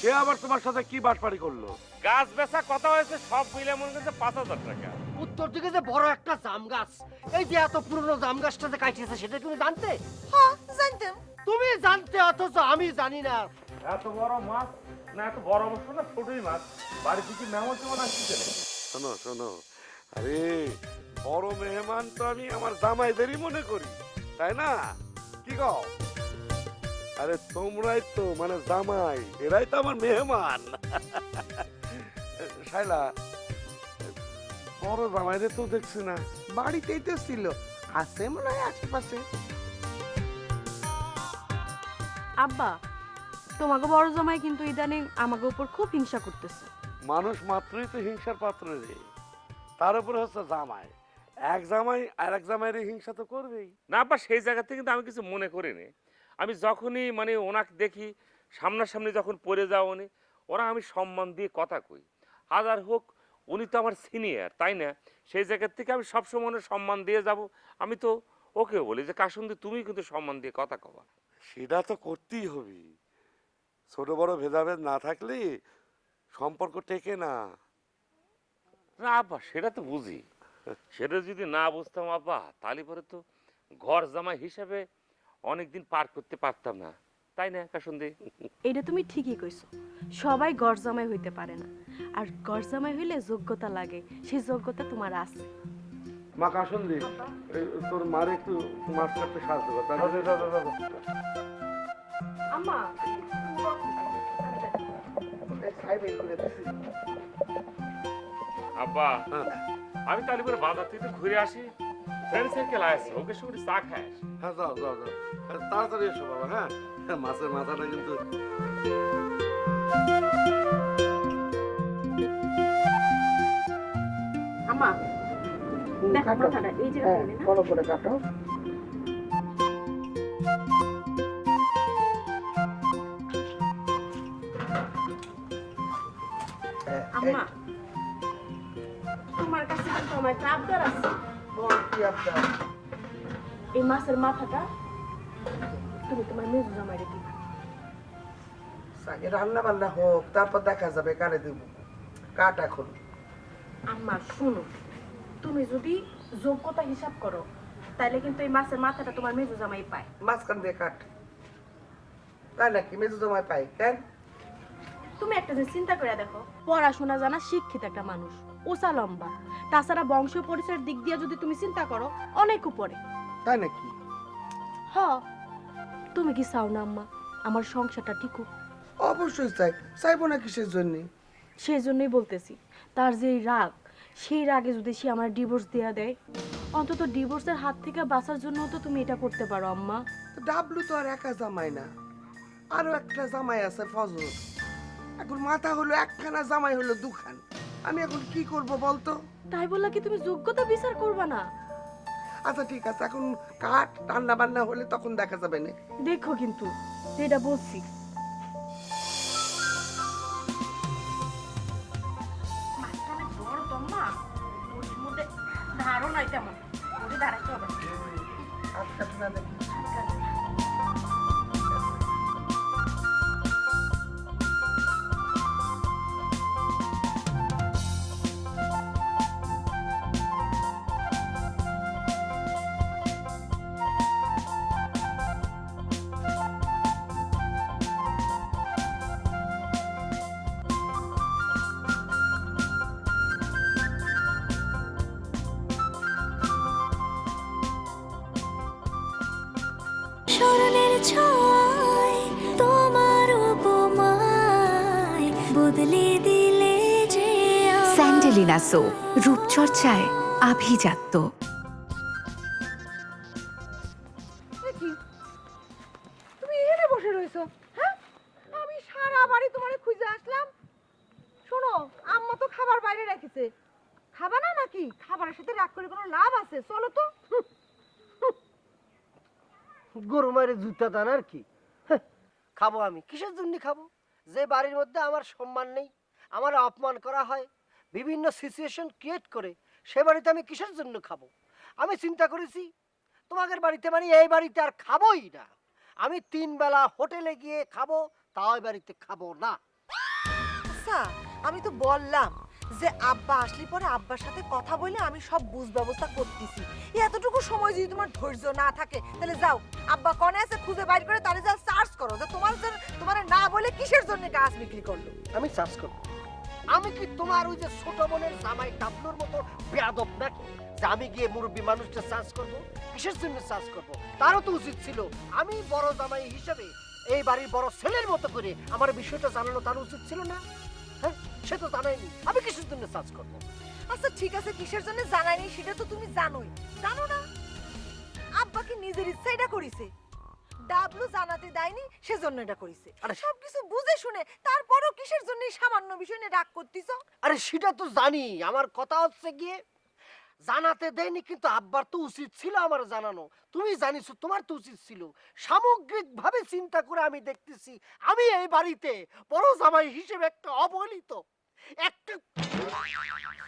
সে আবার তোমার সাথে কি বাটপাড়ি করল? গাছ বেচা কথা হয়েছে সব মিলে মনে করছে পাঁচ হাজার টাকা। উত্তর দিকে যে বড় একটা জাম গাছ এই যে এত পুরনো জাম গাছটা যে কাটিয়েছে সেটা তুমি জানতে? হ্যাঁ জানতাম। তুমি জানতে অথচ আমি জানি না। এত বড় মাছ না এত বড় মাছ না ছোটই মাছ। বাড়ি থেকে মেহমান টেমন আসছে শোনো শোনো। আরে বড় মেহমান তো আমি আমার জামাইদেরই মনে করি তাই না? কি কও? আরে তোমরাই তো মানে জামাই এরাই তো আমার মেহমান। শাইলা বড় জামাইরে তো দেখছি না বাড়িতেই তো ছিল আছে মনে হয় আশেপাশে। আব্বা তোমাকে বড় জামাই কিন্তু ইদানিং আমাকে উপর খুব হিংসা করতেছে। মানুষ মাত্রই তো হিংসার পাত্র রে। তার উপরে হচ্ছে জামাই। এক জামাই আর এক জামাইয়ের হিংসা তো করবেই। না বা সেই জায়গা থেকে কিন্তু আমি কিছু মনে করিনি। আমি যখনই মানে ওনাকে দেখি সামনাসামনি যখন পড়ে যাও উনি ওরা আমি সম্মান দিয়ে কথা কই। হাজার হোক উনি তো আমার সিনিয়র তাই না? সেই জায়গার থেকে আমি সবসময় ওনার সম্মান দিয়ে যাব। আমি তো ওকে বলি যে কাসুন্দি তুমি কিন্তু সম্মান দিয়ে কথা কবা সেটা তো করতেই হবে। ছোট বড় ভেদাভেদ না থাকলে সম্পর্ক টেকে না। না আব্বা সেটা তো বুঝি। সেটা যদি না বুঝতাম আব্বা তাহলে পরে তো ঘর জামাই হিসাবে অনেকদিন পার করতে পারতাম না। তাই না কাসুন্দি? এটা তুমি ঠিকই কইছো। সবাই গড় জামাই হইতে পারে না। আর গড় জামাই হইলে যোগ্যতা লাগে সেই যোগ্যতা তোমার আছে। মা কাসন দি তোর মারে একটু মাছ কাটতে সাহায্য কর তাহলে- আম্মা আব্বা। আমি তাহলে বাজার থেকে ঘুরে আসি। ফ্রেন্ড সার্কেল ওকে সঙ্গে চা খাই আসি। হ্যাঁ যাও যাও যাও। তাড়াতাড়ি এসো বাবা হ্যাঁ? হ্যাঁ, মাছের মাথাটা কিন্তু আম্মা দেখো এই বড় করে কাটো। আম্মা তোমার কাছে কিন্তু আমার বল কি আপনার এই মাছের মাথাটা তুমি তোমার মেজু জামাইরে দিবা। আগে রান্না বান্না হোক তারপর দেখা যাবে কারে দিব। কাট এখন। আম্মা শুনো তুমি যদি যোগ্যতা হিসাব করো তাহলে কিন্তু এই মাছের মাথাটা তোমার মেজু জামাই পায়। মাঝখান দিয়ে কাট। তাই নাকি? মেজু জমায় পাই কেন? তুমি একটা জিনিস চিন্তা করে দেখো পড়াশোনা জানা শিক্ষিত একটা মানুষ ওসা লম্বা। তাছাড়া বংশ পরিচয়ের দিক দিয়ে যদি তুমি চিন্তা করো অনেক উপরে। তাই নাকি? হ তুমি কি চাও না আম্মা? আমার সংসারটা ঠিকুক অবশ্যই চাই। চাইব না কিসের জন্য? সেই জন্যই বলতেছি তার যে রাগ সেই রাগে যদি সে আমার ডিভোর্স দেয়া দেয় অন্তত ডিভোর্সের হাত থেকে বাঁচার জন্য তো তুমি এটা করতে পারো আম্মা। ডাবলু তো আর একা জামাই না। আরও একটা জামাই আছে ফজর। এখন মাথা হলো একখানা জামাই হলো দুখান। আমি এখন কি করব বলতো? তাই বললা কি তুমি যোগ্যতা বিচার করবা না? আচ্ছা ঠিক আছে। এখন কাঠ রান্না বান্না হলে তখন দেখা যাবে না। দেখো কিন্তু যেটা বলছি ছয় তোমার উপমায় বদলে দিলে যে। স্যান্ডেলিনা সো রূপচর্চায় আভিজাত্য। তুমি এখানে বসে রয়েছো হ্যাঁ? আমি সারা বাড়ি তোমারে খুঁজে আসলাম। শোনো আম্মা তো খাবার বাইরে রেখেছে। খাবা না নাকি? খাবারের সাথে রাগ করে কোনো লাভ আছে? চলো তো। গরু মারে জুতা দান আর কি? হ্যাঁ, খাব আমি। কিসের জন্য খাব? যে বাড়ির মধ্যে আমার সম্মান নেই আমার অপমান করা হয় বিভিন্ন সিচুয়েশন ক্রিয়েট করে সে বাড়িতে আমি কিসের জন্য খাব? আমি চিন্তা করেছি তোমাদের বাড়িতে মানে এই বাড়িতে আর খাবোই না। আমি তিন বেলা হোটেলে গিয়ে খাব তাও বাড়িতে খাব না। আচ্ছা আমি তো বললাম যে আব্বা আসলি পরে আব্বার সাথে কথা বলে আমি সব বুঝ ব্যবস্থা করতেছি। এতটুকু সময় যদি তোমার ধৈর্য না থাকে, তাহলে যাও। আব্বা কনে আছে, খুঁজে বাইর করে তাহলে যা সার্চ করো যে তোমার জন্য তোমার না বলে কিসের জন্য গাছ বিক্রি করল? আমি চার্জ করব। আমি কি তোমার ওই যে ছোট বোনের জামাই ডাবলুর মতো বেয়াদব নাকি? যে আমি গিয়ে মুরব্বী মানুষটা চার্জ করব, কিসের জন্য চার্জ করব? তারও তো উচিত ছিল, আমি বড় জামাই হিসেবে এই বাড়ির বড় ছেলের মতো করে আমার বিষয়টা জানানো তার উচিত ছিল না? হ্যাঁ? সে তো জানাইনি আমি কিসের জন্য চার্জ করব? আচ্ছা ঠিক আছে কিসের জন্য জানাইনি সেটা তো তুমি জানোই। জানো না? আব্বা কি নিজের ইচ্ছা এটা করিছে। ডাবলু জানাতে দেয়নি সেজন্য এটা করিছে। আরে সবকিছু বুঝে শুনে তারপরও কিসের জন্য সামান্য বিষয় নিয়ে রাগ করতেছ? আরে সেটা তো জানি। আমার কথা হচ্ছে গিয়ে জানাতে দেয়নি কিন্তু আব্বার তো উচিত ছিল আমার জানানো। তুমি জানিছো তোমার তো উচিত ছিল। সামগ্রিকভাবে চিন্তা করে আমি দেখতেছি আমি এই বাড়িতে বড় জামাই হিসেবে একটা অবহেলিত।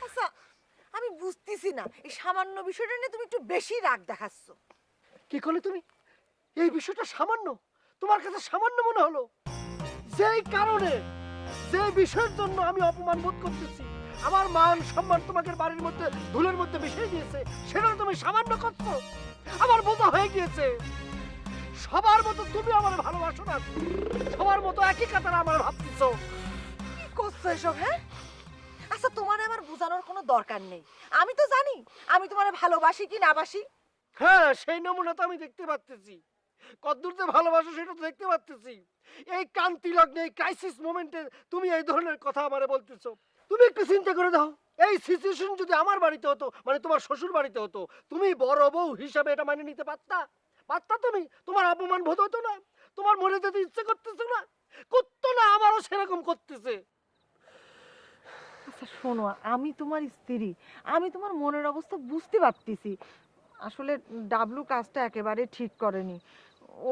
আচ্ছা আমি বুঝতেছি না। এই সামান্য বিষয়টা নিয়ে তুমি একটু বেশি রাগ দেখাচ্ছ। কি করলে তুমি? এই বিষয়টা সামান্য? তোমার কাছে সামান্য মনে হলো? যেই কারণে যে বিষয়ের জন্য আমি অপমান বোধ করতেছি, আমার মান সম্মান তোমাকে বাড়ির মধ্যে, ধুলের মধ্যে মিশে গিয়েছে সেটা তুমি সামান্য করছ? আমার বোঝা হয়ে গিয়েছে। সবার মতো তুমি আমার ভালোবাসো না। সবার মতো একই কাতারে আমার ভাবতেছো। করছ এসব হ্যাঁ? আচ্ছা তোমার আমার কোনো দরকার নেই। আমি তো জানি, আমি ভালোবাসি কি না বাসি। হ্যাঁ সেই নমুনা তো আমি দেখতে কদ্দূর যে ভালোবাসো সেটা তো দেখতে এই কান্তি লগ্নে, এই ক্রাইসিস মোমেন্টে তুমি এই ধরনের কথা আমারে তুমি একটু চিন্তা করে দাও এই সিচুয়েশন যদি আমার বাড়িতে হতো মানে তোমার শ্বশুর বাড়িতে হতো, তুমি বড় বউ হিসাবে এটা মানে নিতে পারতা? পারতা তুমি? তোমার অপমান বোধ হতো না? তোমার মনে যেতে ইচ্ছে করতেছে না? করতো না আমারও সেরকম করতেছে। আচ্ছা শোনো, আমি তোমার স্ত্রী। আমি তোমার মনের অবস্থা বুঝতে পারতেছি। আসলে ডাবলু কাজটা একেবারে ঠিক করেনি।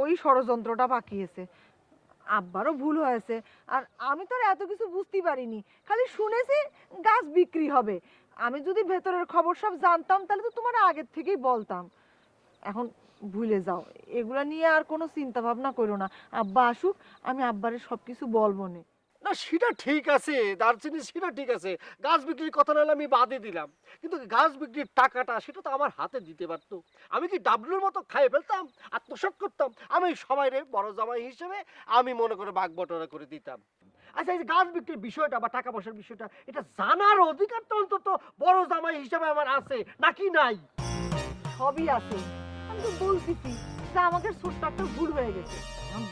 ওই ষড়যন্ত্রটা পাকিয়েছে আব্বারও ভুল হয়েছে। আর আমি তো আর এত কিছু বুঝতে পারিনি। খালি শুনেছি গাছ বিক্রি হবে। আমি যদি ভেতরের খবর সব জানতাম, তাহলে তো তোমার আগের থেকেই বলতাম। এখন ভুলে যাও। এগুলা নিয়ে আর কোনো চিন্তা ভাবনা করো না। আব্বা আসুক, আমি আব্বারে সব কিছু বলব না। না, সেটা ঠিক আছে দারচিনি সেটা ঠিক আছে। গাছ বিক্রির কথা নাহলে আমি বাদে দিলাম। কিন্তু গাছ বিক্রির টাকাটা, সেটা তো আমার হাতে দিতে পারতো। আমি কি ডাবলুর মতো খাইয়ে ফেলতাম, আত্মসাৎ করতাম? আমি সবাই রে, বড় জামাই হিসেবে আমি মনে করে বাঘ বটরা করে দিতাম। আচ্ছা এই গাছ বিক্রির বিষয়টা বা টাকা পয়সার বিষয়টা, এটা জানার অধিকার তো অন্তত বড় জামাই হিসেবে আমার আছে, নাকি নাই? সবই আছে। আমি তো বলতেছি আমাদের ছোট্ট একটা ভুল হয়ে গেছে।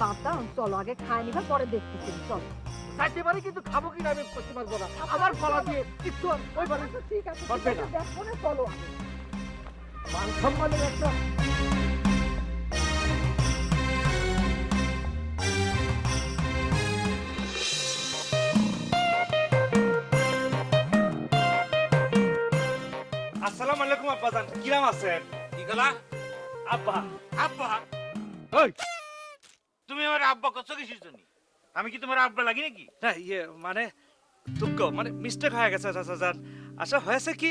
বাদ দাও, চলো, আগে খায় নিবা, পরে দেখতেছি। চলো। চাইতে পারি কিন্তু খাব কিনা আমি করতে পারব না। আমার গলা দিয়ে একটু ওই বাড়ি আচ্ছা, ঠিক আছে। দেখো না চলো মান সম্মানের একটা আসসালামু আলাইকুম আব্বাজান। কিরাম আছেন কি গলা আব্বা। আব্বা। ওই তুমি আমার আব্বা কত কিসের জন্য। আমি কি তোমার আব্বা লাগি নাকি? না ইয়ে মানে দুঃখ মানে মিস্টেক হয়ে গেছে চাচাজান আচ্ছা হয়েছে কি?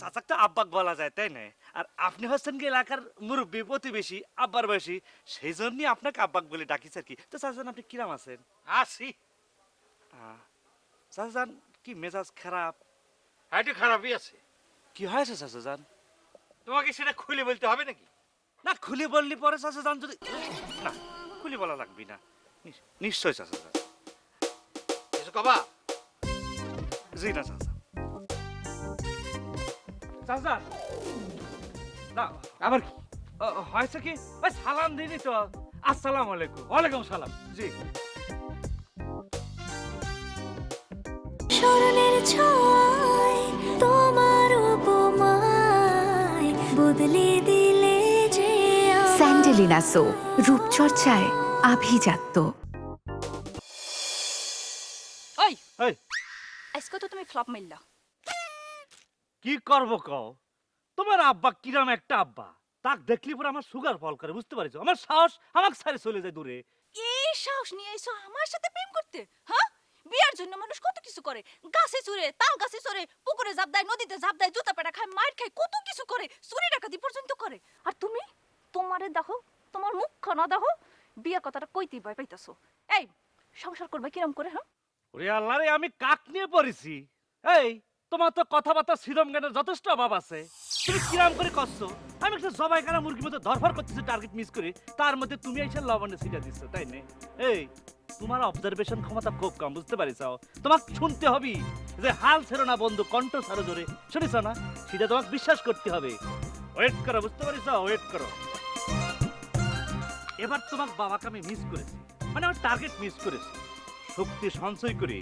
চাচাক তো আব্বাক বলা যায় তাই না? আর আপনি হচ্ছেন কি এলাকার মুরব্বী প্রতিবেশী আব্বার বয়সী সেই জন্যই আপনাকে আব্বাক বলে ডাকিছে আর কি। তো চাচাজান আপনি কিরাম আছেন? আছি। আহ, চাচাজান কি মেজাজ খারাপ? একটু খারাপই আছে। কি হয়েছে চাচাজান তোমাকে সেটা খুলে বলতে হবে নাকি? না খুলে বললি পরে চাচাজান যদি না খুলে বলা লাগবে না। নিশ- নিশ্চয় চাচাজান কিছু কবা। জি না চাচা। চাচা না আবার কি? হয়েছে কি? ওই সালাম দিনি তো। আসসালামু আলাইকুম। ওয়ালাইকুম সালাম। জি। স্মরণের ছয় তোমার উপমায় বদলে দিলে যে স্যান্ডেলিনা সো রূপচর্চায় আভিজাত্য। এই। আজকে তো তুমি ফ্লপ মারলা। কি করব কও? তোমার আব্বা কিরাম একটা আব্বা? তাক দেখলি পরে আমার সুগার ফল করে বুঝতে পারছ আমার সাহস আমাকে ছাড়ে চলে যায় দূরে। এই সাহস নিয়ে এসো আমার সাথে প্রেম করতে হ্যাঁ? বিয়ার জন্য মানুষ কত কিছু করে। গাছে চড়ে তাল গাছে চড়ে পুকুরে জাপ দেয় নদীতে জাপ দেয় জুতা পেটা খায় মার খায় কত কিছু করে চুরি ডাকাতি পর্যন্ত করে। আর তুমি? তোমারে দেখো তোমার মুখ না দেখো বিয়ের কথাটা কইতেই ভয় পাইতাছো। এই, সংসার করবে কিরম করে হ্যাঁ? ওরে আল্লাহ রে, আমি কাক নিয়ে পড়েছি। এই, তোমার তো কথাবার্তা সিরম জ্ঞানের যথেষ্ট অভাব আছে। তুমি কিরাম করে করছ আমি একটা জবাই করা মুরগির মধ্যে ধরফর করতেছি টার্গেট মিস করে। তার মধ্যে তুমি এসে লবণে সিটা দিচ্ছ তাই না? এই, তোমার অবজারভেশন ক্ষমতা খুব কম, বুঝতে পারিস তোমাকে শুনতে হবে যে হাল ছেড়ো না বন্ধু, কণ্ঠ ছাড়ো জোরে। শুনিস না? সেটা তোমাকে বিশ্বাস করতে হবে। ওয়েট করো, বুঝতে পারিস ওয়েট করো। এবার তোমার বাবাকে আমি মিস করেছি। মানে আমার টার্গেট মিস করেছি। শক্তি সঞ্চয় করি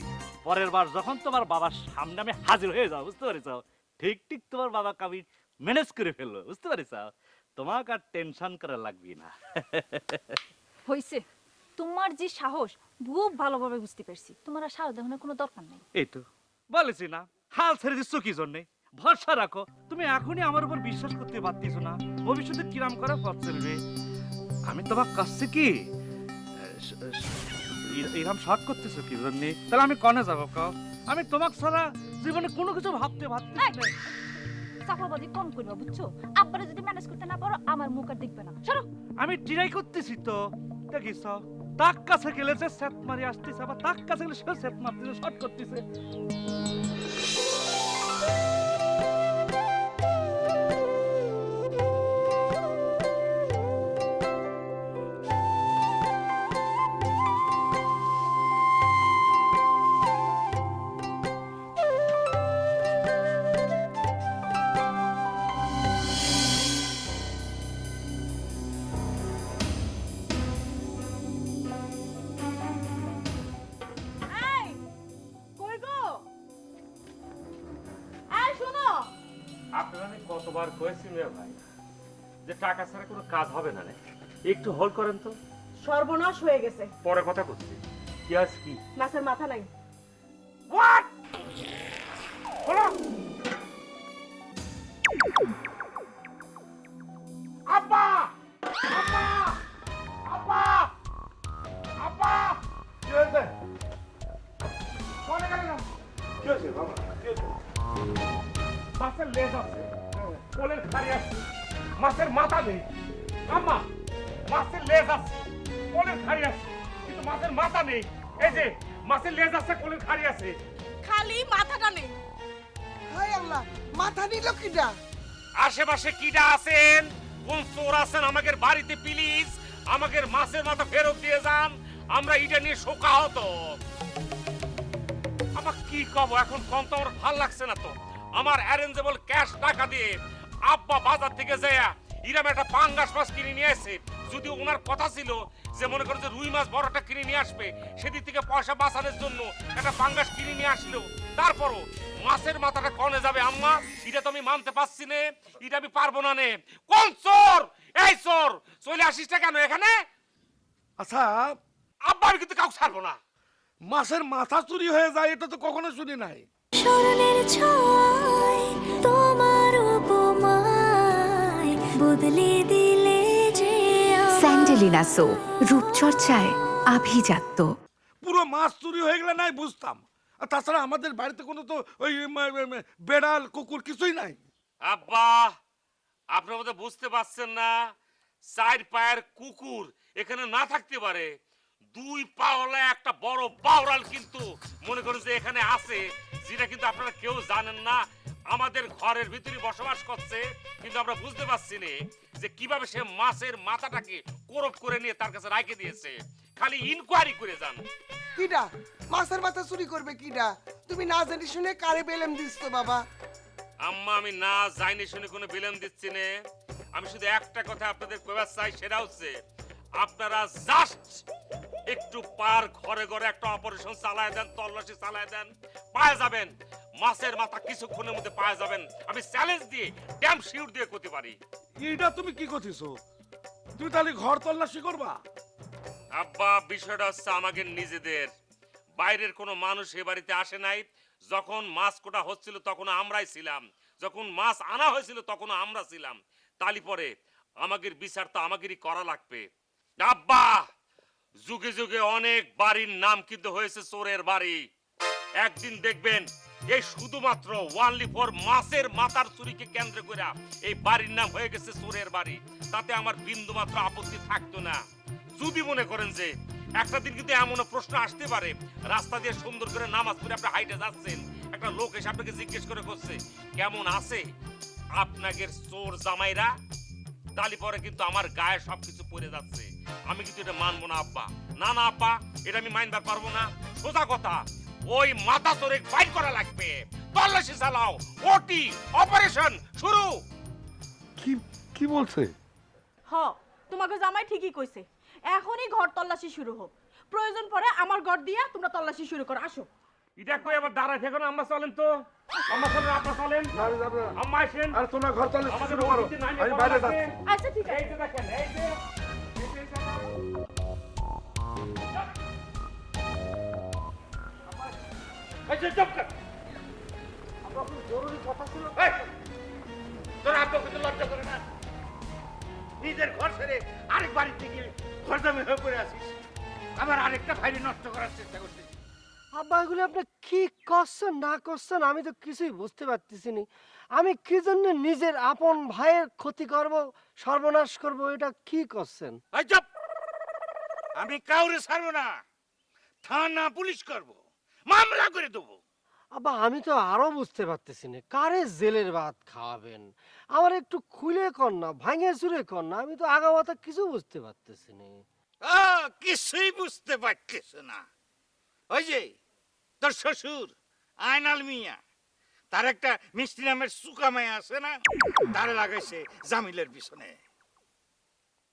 পরের বার যখন তোমার বাবার সামনে আমি হাজির হয়ে যাও বুঝতে পারিস? ঠিক ঠিক তোমার বাবাকে আমি ম্যানেজ করে ফেলব বুঝতে পারিস? তোমাকে আর টেনশন করা লাগবে না। হইছে তোমার যে সাহস খুব ভালোভাবে বুঝতে পারছি। তোমার আর সাহস দেখানোর কোনো দরকার নেই। এই তো বলেছি না হাল ছেড়ে দিচ্ছ কি জন্যে? ভরসা রাখো তুমি এখনই আমার উপর বিশ্বাস করতে পারতেছো না। ভবিষ্যতে কিরাম করা পথ চলবে তোমার কাছে কি? এরকম শর্ট করতেছো কি জন্যে তাহলে আমি কনে যাব কাও? আমি তোমাকে ছাড়া জীবনে কোনো কিছু ভাবতে ভাবতে! চাপাবাজি কম করবা বুঝছ? আব্বারে যদি ম্যানেজ করতে না পারো আমার মুখ আর দেখবে না। সরো! আমি ট্রাই করতেছি তো। দেখিস তাক কাছে গেলে যে সেট মারি আসতেছে আবার তাক কাছে গেলে সে সেট মারতেছে শর্ট করতেছে। ভাই যে টাকা ছাড়া কোনো কাজ হবে না রে। একটু হোল্ড করেন তো। সর্বনাশ হয়ে গেছে। পরে কথা করছি কি আজ কি? মাছের মাথা নাই। হোয়াট হলো আব্বা! আব্বা! আব্বা! আব্বা! কি হয়েছে? কোনে গেলেন কি হয়েছে? বাবা কি হয়েছে? মাছের লেজ আছে। কোলের খাড়ি আছে মাছের মাথা নেই। আম্মা মাছের লেজ আছে কোলের খাড়ি আছে কিন্তু মাছের মাথা নেই। এই যে মাছের লেজ আছে কোলের খাড়ি আছে। খালি মাথাটা নেই। হাই আল্লাহ মাথা নিল কিটা আশেপাশে কিডা আছেন? কোন চোর আছেন? আমাদের বাড়িতে প্লিজ আমাদের মাছের মাথা ফেরত দিয়ে যান। আমরা এটা নিয়ে শোকা শোকাহত। আমার কি কব এখন কম তো আমার ভালো লাগছে না তো। আমার অ্যারেঞ্জেবল ক্যাশ টাকা দিয়ে আব্বা বাজার থেকে যায়া ইরাম একটা পাঙ্গাস মাছ কিনে নিয়ে আসে। যদি ওনার কথা ছিল যে মনে করো যে রুই মাছ বড়টা কিনে নিয়ে আসবে সেদিক থেকে পয়সা বাঁচানোর জন্য একটা পাঙ্গাস কিনে নিয়ে আসলো। তারপরও মাছের মাথাটা কনে যাবে আম্মা এটা তো আমি মানতে পারছি নে এটা আমি পারব না নে। কোন চোর? এই চোর চলে আসিস না কেন এখানে? আচ্ছা আব্বা আমি কিন্তু কাউকে ছাড়বো না। মাছের মাথা চুরি হয়ে যায় এটা তো কখনো শুনি নাই। স্মরণের ছয় বদলে দিলে যে স্যান্ডেলিনা সো রূপচর্চায় আভিজাত্য। পুরো মাছ চুরি হয়ে গেলে নাই বুঝতাম। আর তাছাড়া আমাদের বাড়িতে কোনো তো ওই উম, উম, বেড়াল কুকুর কিছুই নাই। আব্বা আপনার মধ্যে বুঝতে পারছেন না চার পায়ের কুকুর এখানে না থাকতে পারে। দুই পাওলা একটা বড় বাউরাল কিন্তু মনে করেন যে এখানে আছে যেটা কিন্তু আপনারা কেউ জানেন না। আমাদের ঘরের ভিতরে বসবাস করছে কিন্তু আমরা বুঝতে পারছি না যে কীভাবে সে মাছের মাথাটাকে কোরপ করে নিয়ে তার কাছে রাখে দিয়েছে। খালি ইনকোয়ারি করে যান। কিডা? মাছের মাথা চুরি করবে কিডা? তুমি না জানি শুনে কারে বেলেম তো বাবা? আম্মা আমি না যাইনি শুনে কোনো বিলেন দিচ্ছি না। আমি শুধু একটা কথা আপনাদের কইবার চাই সেটা হচ্ছে আপনারা জাস্ট একটু পার ঘরে ঘরে একটা অপারেশন চালায় দেন তল্লাশি চালায় দেন পায়ে যাবেন। মাছের মাথা কিছুক্ষণের মধ্যে পায়ে যাবেন। আমি চ্যালেঞ্জ দিয়ে ড্যাম শিউর দিয়ে করতে পারি। এইটা তুমি কি করতেছো? তুমি তাহলে ঘর তল্লাশি করবা? আব্বা বিষয়টা হচ্ছে আমাদের নিজেদের। বাইরের কোনো মানুষ এ বাড়িতে আসে নাই। যখন মাছ কোটা হচ্ছিল তখন আমরাই ছিলাম। যখন মাছ আনা হয়েছিল তখন আমরা ছিলাম। তালি পরে আমাদের বিচার তো আমাদেরই করা লাগবে। আব্বা যুগে যুগে অনেক বাড়ির নাম কিন্তু হয়েছে চোরের বাড়ি। একদিন দেখবেন এই শুধুমাত্র ওয়ানলি ফর মাছের মাথার চুরিকে কেন্দ্র করে এই বাড়ির নাম হয়ে গেছে চোরের বাড়ি। তাতে আমার বিন্দু মাত্র আপত্তি থাকতো না। যদি মনে করেন যে একটা দিন কিন্তু এমনও প্রশ্ন আসতে পারে, রাস্তা দিয়ে সুন্দর করে নামাজ পড়ে আপনি হাইটে যাচ্ছেন, একটা লোক এসে আপনাকে জিজ্ঞেস করে করছে কেমন আছে আপনাদের চোর জামাইরা? তালি পরে কিন্তু আমার গায়ে সবকিছু পড়ে যাচ্ছে। আমি কিন্তু এটা মানবো না, আব্বা। না না, আব্বা, এটা আমি মানবার পারব না। সোজা কথা ওই মাথা তোরে ফাইট করা লাগবে। তল্লাশি চালাও ওটি অপারেশন শুরু। কি কি বলছে? হ তোমাকে জামাই ঠিকই কইছে। এখনই ঘর তল্লাশি শুরু হোক। প্রয়োজন পড়ে আমার ঘর দিয়া তোমরা তল্লাশি শুরু করো আসো। এটা কই আবার দাঁড়ায় থেকে না আমরা চলেন তো। আমরা চলেন আপনারা চলেন। আম্মা আসেন। আর তোমরা ঘর আমাদের শুরু করো। আমি বাইরে যাচ্ছি। আচ্ছা ঠিক আছে। এই যে দেখেন এই যে জরুরি কথা ছিল। তোর আব্বা কিন্তু লজ্জা করে না। নিজের ঘর ছেড়ে আরেক বাড়ির থেকে ঘর হয়ে পড়ে আসিস আবার আরেকটা ফাইলি নষ্ট করার চেষ্টা করছিস। আব্বা এগুলো আপনি কি করছেন না করছেন আমি তো কিছুই বুঝতে পারতেছি না আমি কি জন্য নিজের আপন ভাইয়ের ক্ষতি করব সর্বনাশ করব এটা কি করছেন? আমি কাউরে ছাড়বো না থানা পুলিশ করব। মামলা করে দেবো। আব্বা আমি তো আরও বুঝতে পারতেছি না। কারে জেলের ভাত খাওয়াবেন? আমার একটু খুলে কর না ভাঙে চুরে কর না আমি তো আগামাতা কিছু বুঝতে পারতেছি না। ও কিছুই বুঝতে পারতেছ না। ওই যে তোর শ্বশুর আয়নাল মিয়া তার একটা মিষ্টি নামের সুকামাই আছে না তারে লাগাইছে জামিলের পিছনে।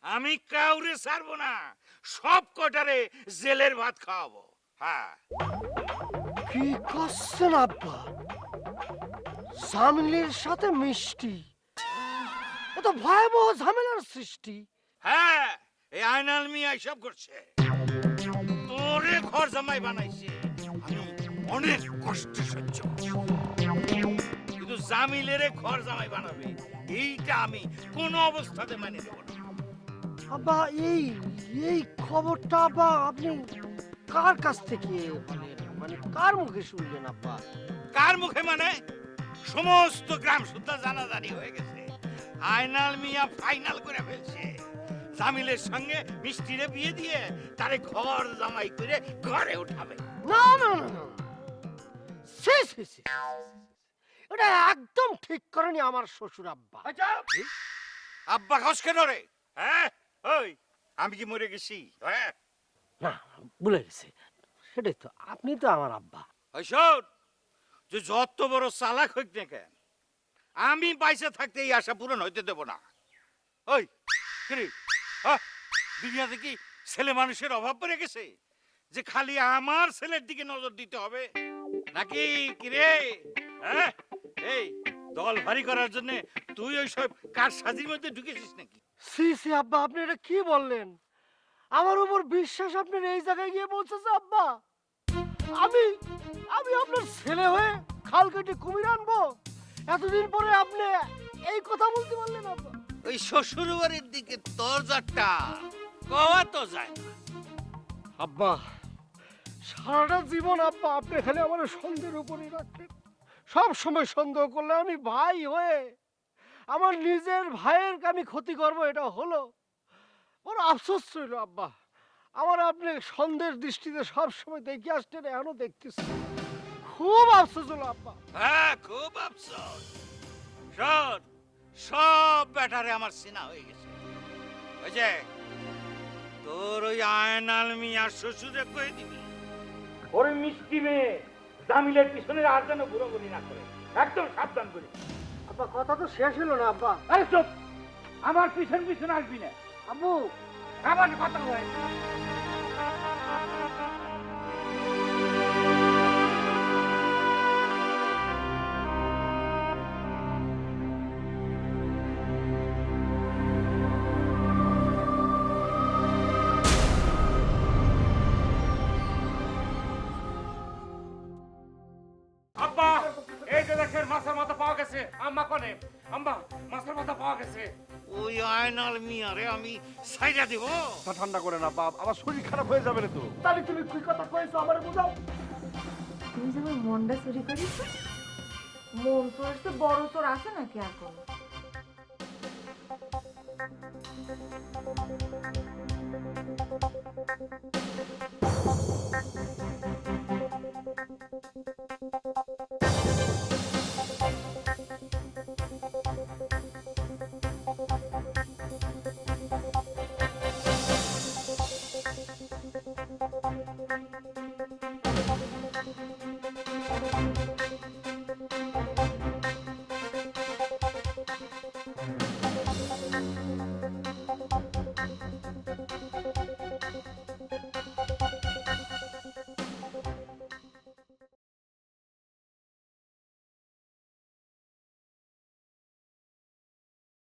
আমি কাউরে ছাড়বো না সব কটারে জেলের ভাত খাওয়াবো। হ্যাঁ। কি করছেন আব্বা? জামিলের সাথে মিষ্টি। ভয়াবহ ঝামেলার সৃষ্টি। হ্যাঁ এই আয়নাল মিয়া সব করছে। তোরে ঘর জামাই বানাইছে। আমি অনেক কষ্ট সহ্য কিন্তু জামিলের ঘর জামাই বানাবে এইটা আমি কোনো অবস্থাতে মানে না। আব্বা এই এই খবরটা আব্বা আপনি কার কাছ থেকে পেলেন? মানে কার মুখে শুনলেন আব্বা কার মুখে মানে? সমস্ত গ্রাম সুদ্ধা জানাজানি হয়ে গেছে। আয়নাল মিয়া ফাইনাল করে ফেলছে। জামিলের সঙ্গে মিষ্টিরে বিয়ে দিয়ে তারে ঘর জামাই করে ঘরে উঠাবে। না না না না সি সি সি এটা একদম ঠিক করেনি আমার শ্বশুর আব্বা। আব্বা খসকে ধরে হ্যাঁ? ওই আমি কি মরে গেছি? হ্যাঁ? না ভুলে গেছে। সেটাই তো আপনি তো আমার আব্বা। যে যত বড় চালাক হোক না কেন আমি বাইসে থাকতে এই আশা পূরণ হইতে দেব না। ওই কিরে দুনিয়াতে কি ছেলে মানুষের অভাব পড়ে গেছে? যে খালি আমার ছেলের দিকে নজর দিতে হবে? নাকি কিরে হ্যাঁ? এই দল ভারী করার জন্য তুই ওই সব কার সাজির মধ্যে ঢুকেছিস নাকি? সি সি আব্বা আপনি এটা কি বললেন? আমার উপর বিশ্বাস আপনার এই জায়গায় গিয়ে পৌঁছেছে আব্বা আমি আমি আপনার ছেলে হয়ে খাল কেটে কুমির আনব। এতদিন পরে আপনি এই কথা বলতে পারলেন আব্বা। ওই শ্বশুর বাড়ির দিকে তোর যাটা কওয়া তো যায় না। আব্বা সারাটা জীবন আব্বা আপনি খালি আমার সন্দেহের উপরে রাখতেন সব সময় সন্দেহ করলে আমি ভাই হয়ে আমার নিজের ভাইয়ের আমি ক্ষতি করব এটা হলো। বড় আফসোস রইল আব্বা। আমার আপনি সন্দেহের দৃষ্টিতে সব সময় দেখে আসতেন এখনও দেখতেছি। খুব আফসোস হলো আব্বা। হ্যাঁ খুব আফসোস। শোন সব ব্যাটারে আমার সিনা হয়ে গেছে। ওই যে তোর ওই আয়নাল মিয়া শ্বশুরে কয়ে দিবি? ওর মিষ্টি মেয়ে জামিলের পিছনে আর যেন ঘুরোঘুরি না করে। একদম সাবধান করি। আব্বা কথা তো শেষ হলো না আব্বা। আরে চুপ! আমার পিছন পিছন আসবি না। আব্বু আবার কথা হয় এই যে মাছের মাথা পাওয়া গেছে। আম্মা কনে, আম্মা, মাছের মাথা পাওয়া গেছে। জয়নাল মিয়ারে আমি সাইডা দেব। তা ঠান্ডা করে না বাপ আমার শরীর খারাপ হয়ে যাবে না তো। তাহলে তুমি কি কথা কইছো আমার বুঝাও। তুমি যে আমার মনটা চুরি করেছ? মন তোর তো বড় তোর আছে নাকি এখন?